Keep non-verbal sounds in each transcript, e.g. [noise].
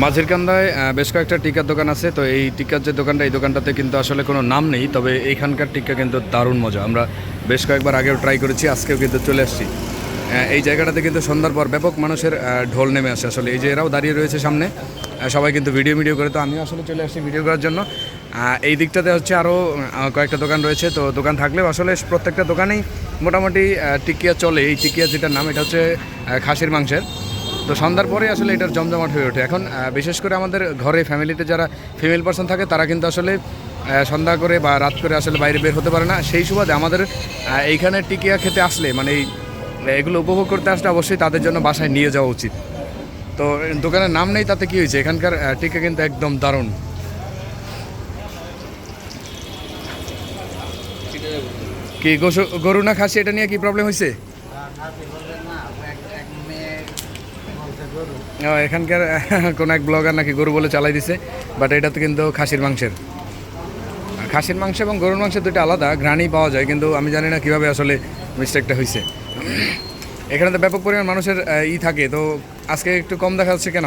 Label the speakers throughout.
Speaker 1: মাঝের কান্দায় বেশ কয়েকটা টিকার দোকান আছে, তো এই টিকার যে দোকানটা, এই দোকানটাতে কিন্তু আসলে কোনো নাম নেই, তবে এইখানকার টিকা কিন্তু দারুণ মজা। আমরা বেশ কয়েকবার আগেও ট্রাই করেছি, আজকেও কিন্তু চলে আসছি। এই জায়গাটাতে কিন্তু সন্ধ্যার পর ব্যাপক মানুষের ঢোল নেমে আসে। আসলে এই যে এরাও দাঁড়িয়ে রয়েছে সামনে সবাই কিন্তু ভিডিও ভিডিও করে, তো আমিও আসলে চলে আসছি ভিডিও করার জন্য। এই দিকটাতে হচ্ছে আরও কয়েকটা দোকান রয়েছে, তো দোকান থাকলেও আসলে প্রত্যেকটা দোকানেই মোটামুটি টিকিয়া চলে। এই টিকিয়া যেটার নাম, এটা হচ্ছে খাসির মাংসের। তো সন্ধ্যার পরে আসলে এটার জমজমাট হয়ে ওঠে। এখন বিশেষ করে আমাদের ঘরে ফ্যামিলিতে যারা ফিমেল পার্সন থাকে, তারা কিন্তু আসলে সন্ধ্যা করে বা রাত করে আসলে বাইরে বের হতে পারে না। সেই সুবাদে আমাদের এইখানে টিকিয়া খেতে আসলে মানে এই এগুলো উপভোগ করতে আসলে অবশ্যই তাদের জন্য বাসায় নিয়ে যাওয়া উচিত। তো, দোকানের নাম নেই, তাতে কী হয়েছে? এখানকার টিকা কিন্তু একদম দারুণ। কি, গরু না খাসি, এটা নিয়ে কি প্রবলেম হয়েছে? এখানকার [laughs] কোন এক ব্লগার নাকি গরু বলে চালাই দিছে বাট এটা তো কিন্তু খাসির মাংসের। খাসির মাংস এবং গরুর মাংস দুটো আলাদা, ঘ্রাণই পাওয়া যায়, কিন্তু আমি জানি না কীভাবে আসলে মিস্টেকটা হয়েছে এখানে তো ব্যাপক পরিমাণ মানুষের ই থাকে, তো আজকে একটু কম দেখা যাচ্ছে কেন?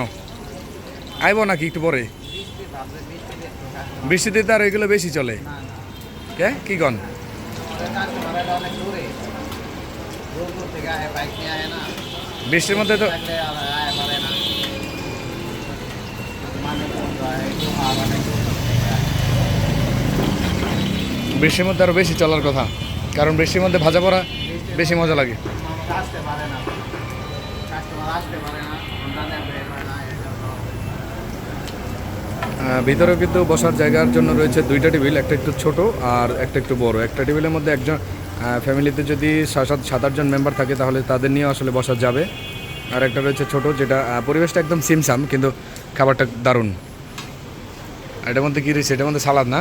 Speaker 1: আইবো নাকি একটু পরে? বৃষ্টিতে তো আর এগুলো বেশি চলে। কে? কি কন? বৃষ্টির মধ্যে তো বৃষ্টির মধ্যে আরও বেশি চলার কথা, কারণ বৃষ্টির মধ্যে ভাজা পড়া বেশি মজা লাগে। ভিতরেও কিন্তু বসার জায়গার জন্য রয়েছে দুইটা টেবিল, একটা একটু ছোট আর একটা একটু বড়। একটা টেবিলের মধ্যে একজন ফ্যামিলিতে যদি সাত- সাত আটজন মেম্বার থাকে, তাহলে তাদের নিয়ে আসলে বসা যাবে। আর একটা রয়েছে ছোট, যেটা পরিবেশটা একদম সিমসাম, কিন্তু খাবারটা দারুণ। আর এটার মধ্যে কী রয়েছে? এটার মধ্যে সালাদ না?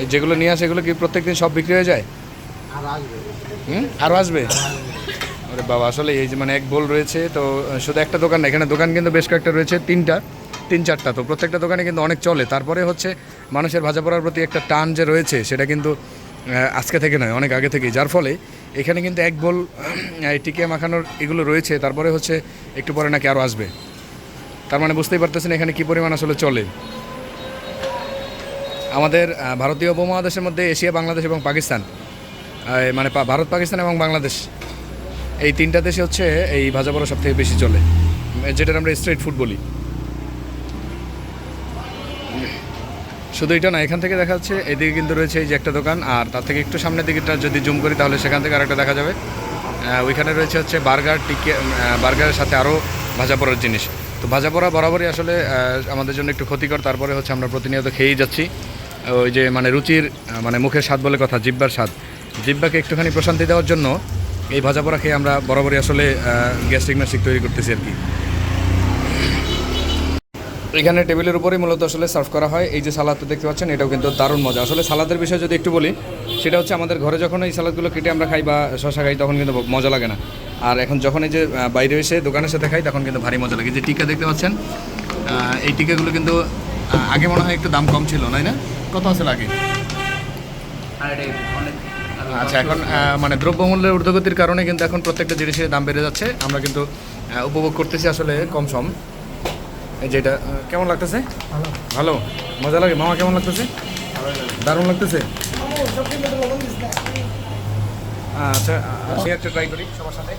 Speaker 1: এই যেগুলো নিয়ে আসে এগুলো কি প্রত্যেকদিন সব বিক্রি হয়ে যায়?
Speaker 2: আর আসবে।
Speaker 1: হুম? আরও আসবে? আরে বাবা আসলে এই যে মানে এক বোল রয়েছে তো শুধু একটা দোকান না এখানে দোকান কিন্তু বেশ কয়েকটা রয়েছে তিনটা তিন চারটা। তো প্রত্যেকটা দোকানে কিন্তু অনেক চলে। তারপরে হচ্ছে মানুষের ভাজা পড়ার প্রতি একটা টান যে রয়েছে সেটা কিন্তু আজকে থেকে নয় অনেক আগে থেকেই। যার ফলে এখানে কিন্তু এক বোল টিকিয়া মাখানোর এগুলো রয়েছে। তারপরে হচ্ছে একটু পরে নাকি আরও আসবে। তার মানে বুঝতেই পারতেছেন এখানে কী পরিমাণ আসলে চলে। আমাদের ভারতীয় উপমহাদেশের মধ্যে এশিয়া, বাংলাদেশ এবং পাকিস্তান মানে ভারত, পাকিস্তান এবং বাংলাদেশ, এই তিনটা দেশে হচ্ছে এই ভাজা পড়া সব থেকে বেশি চলে। যেটার আমরা স্ট্রিট ফুড বলি। শুধু এটা না, এখান থেকে দেখা যাচ্ছে, এদিকে কিন্তু রয়েছে এই যে একটা দোকান, আর তার থেকে একটু সামনের দিকেটা যদি জুম করি, তাহলে সেখান থেকে আরেকটা দেখা যাবে। ওইখানে রয়েছে হচ্ছে বার্গার, টিকে বার্গারের সাথে আরও ভাজা পড়ার জিনিস। তো ভাজা পড়া বরাবরই আসলে আমাদের জন্য একটু ক্ষতিকর। তারপরে হচ্ছে আমরা প্রতিনিয়ত খেয়েই যাচ্ছি। ওই যে মানে রুচির মানে মুখের স্বাদ বলে কথা, জিব্বার স্বাদ। জিব্বাকে একটুখানি প্রশান্তি দেওয়ার জন্য এই ভাজা পড়া খেয়ে আমরা বরাবরই আসলে গ্যাস্ট্রিক ম্যাস্ট্রিক তৈরি করতেছি আর কি। এখানে টেবিলের উপরেই মূলত আসলে সার্ভ করা হয়। এই যে সালাদটা দেখতে পাচ্ছেন, এটাও কিন্তু দারুণ মজা। আসলে সালাদের বিষয়ে যদি একটু বলি, সেটা হচ্ছে আমাদের ঘরে যখন এই সালাদগুলো কেটে আমরা খাই বা শশা খাই, তখন কিন্তু মজা লাগে না। আর এখন যখন এই যে বাইরে এসে দোকানের সাথে খাই তখন কিন্তু ভারী মজা লাগে। যে টিকা দেখতে পাচ্ছেন এই টিকাগুলো কিন্তু আগে মনে হয় একটু দাম কম ছিল তাই না? কত আছে
Speaker 2: অনেক
Speaker 1: আচ্ছা এখন মানে দ্রব্যমূল্যের ঊর্ধ্বগতির কারণে কিন্তু এখন প্রত্যেকটা জিনিসের দাম বেড়ে যাচ্ছে। আমরা কিন্তু উপভোগ করতেছি আসলে কম সম। এই যেটা কেমন লাগতেছে?
Speaker 2: ভালো।
Speaker 1: মজা লাগে? মামা কেমন লাগতেছে? দারুণ লাগতেছে? আচ্ছা আমি একটা ট্রাই করি সবার সাথে।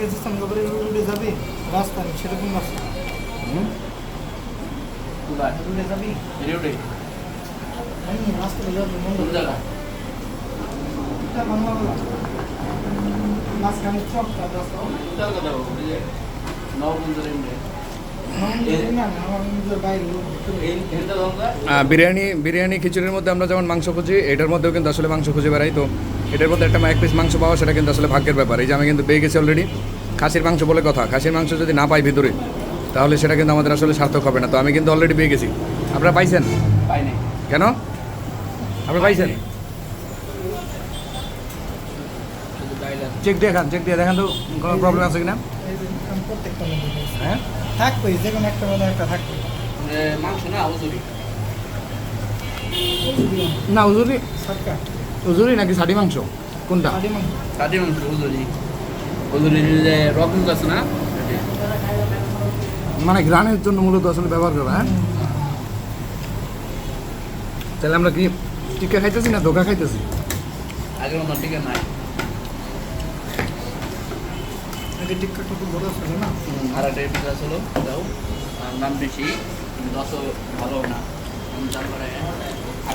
Speaker 3: যে সামগাবাড়ি রুটে যাবি রাস্তা? নেই সেরকম রাস্তা
Speaker 1: আহ, বিরিয়ানি বিরিয়ানি খিচুড়ির মধ্যে আমরা যেমন মাংস খুঁজি এটার মধ্যেও কিন্তু আসলে মাংস খুঁজে বেড়াই তো এটার মধ্যে একটা এক পিস মাংস পাওয়া সেটা কিন্তু আসলে ভাগ্যের ব্যাপার। এই যে আমি কিন্তু পেয়ে গেছি অলরেডি খাসির মাংস বলে কথা। খাসির মাংস যদি না পাই ভিতরে তাহলে সেটা কিন্তু আমাদের আসলে সার্থক হবে না। তো আমি কিন্তু অলরেডি পেয়ে গেছি। আপনারা পাইছেন?
Speaker 2: পাই
Speaker 1: কেন? আপনি পাইছেন? চেক দিয়ে খান চেক দিয়ে দেখেন তো কোনো প্রবলেম আছে কিনা। হ্যাঁ?
Speaker 3: থাকবে যে কোনো একটা মধ্যে একটা থাকবে
Speaker 2: মাংস না হুজুরি।
Speaker 1: না উজুরি
Speaker 3: সরকার।
Speaker 1: উজুরি নাকি ষাটি মাংস? কোনটা?
Speaker 3: আদি মাংস।
Speaker 2: মাংস হুজুরি যে রকম আছে না?
Speaker 1: মানে গ্রানের জন্য মূলত আসলে ব্যবহার করা হ্যাঁ? তাহলে আমরা কি টিকা খাইতেছি না ধোকা খাইতেছি?
Speaker 2: আগের মতন ঠিক নাই।
Speaker 3: আগে টিক্কাটা খুব বড় ছিল না?
Speaker 2: আর একটা পিজা ছিল দাও আর নাম বেশি দশ ভালো না। তারপরে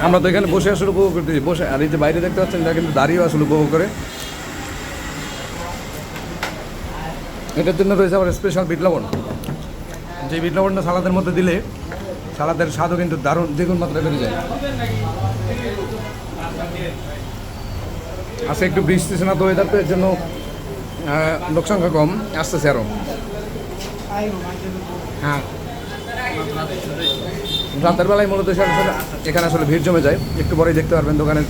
Speaker 1: আমরা তো এখানে বসে আসলে উপভোগ করতেছি। বসে আর এই যে বাইরে দেখতে পাচ্ছেন এটা কিন্তু দাঁড়িয়েও আসলে উপভোগ করে। এটার জন্য রয়েছে আমার স্পেশাল বিট লবণ। যে বিট লবণটা সালাদের মধ্যে দিলে সালাদের স্বাদও কিন্তু দারুণ দ্বিগুণ মাত্রায় বেড়ে যায়। আজকে একটু বৃষ্টি না তো ওয়েদার তো এর জন্য আহ, লোক সংখ্যা কম আসতেছে আরও হ্যাঁ। রাতের বেলায় মূলত এখানে আসলে ভিড় জমে যায়। একটু পরেই দেখতে পারবেন দোকানের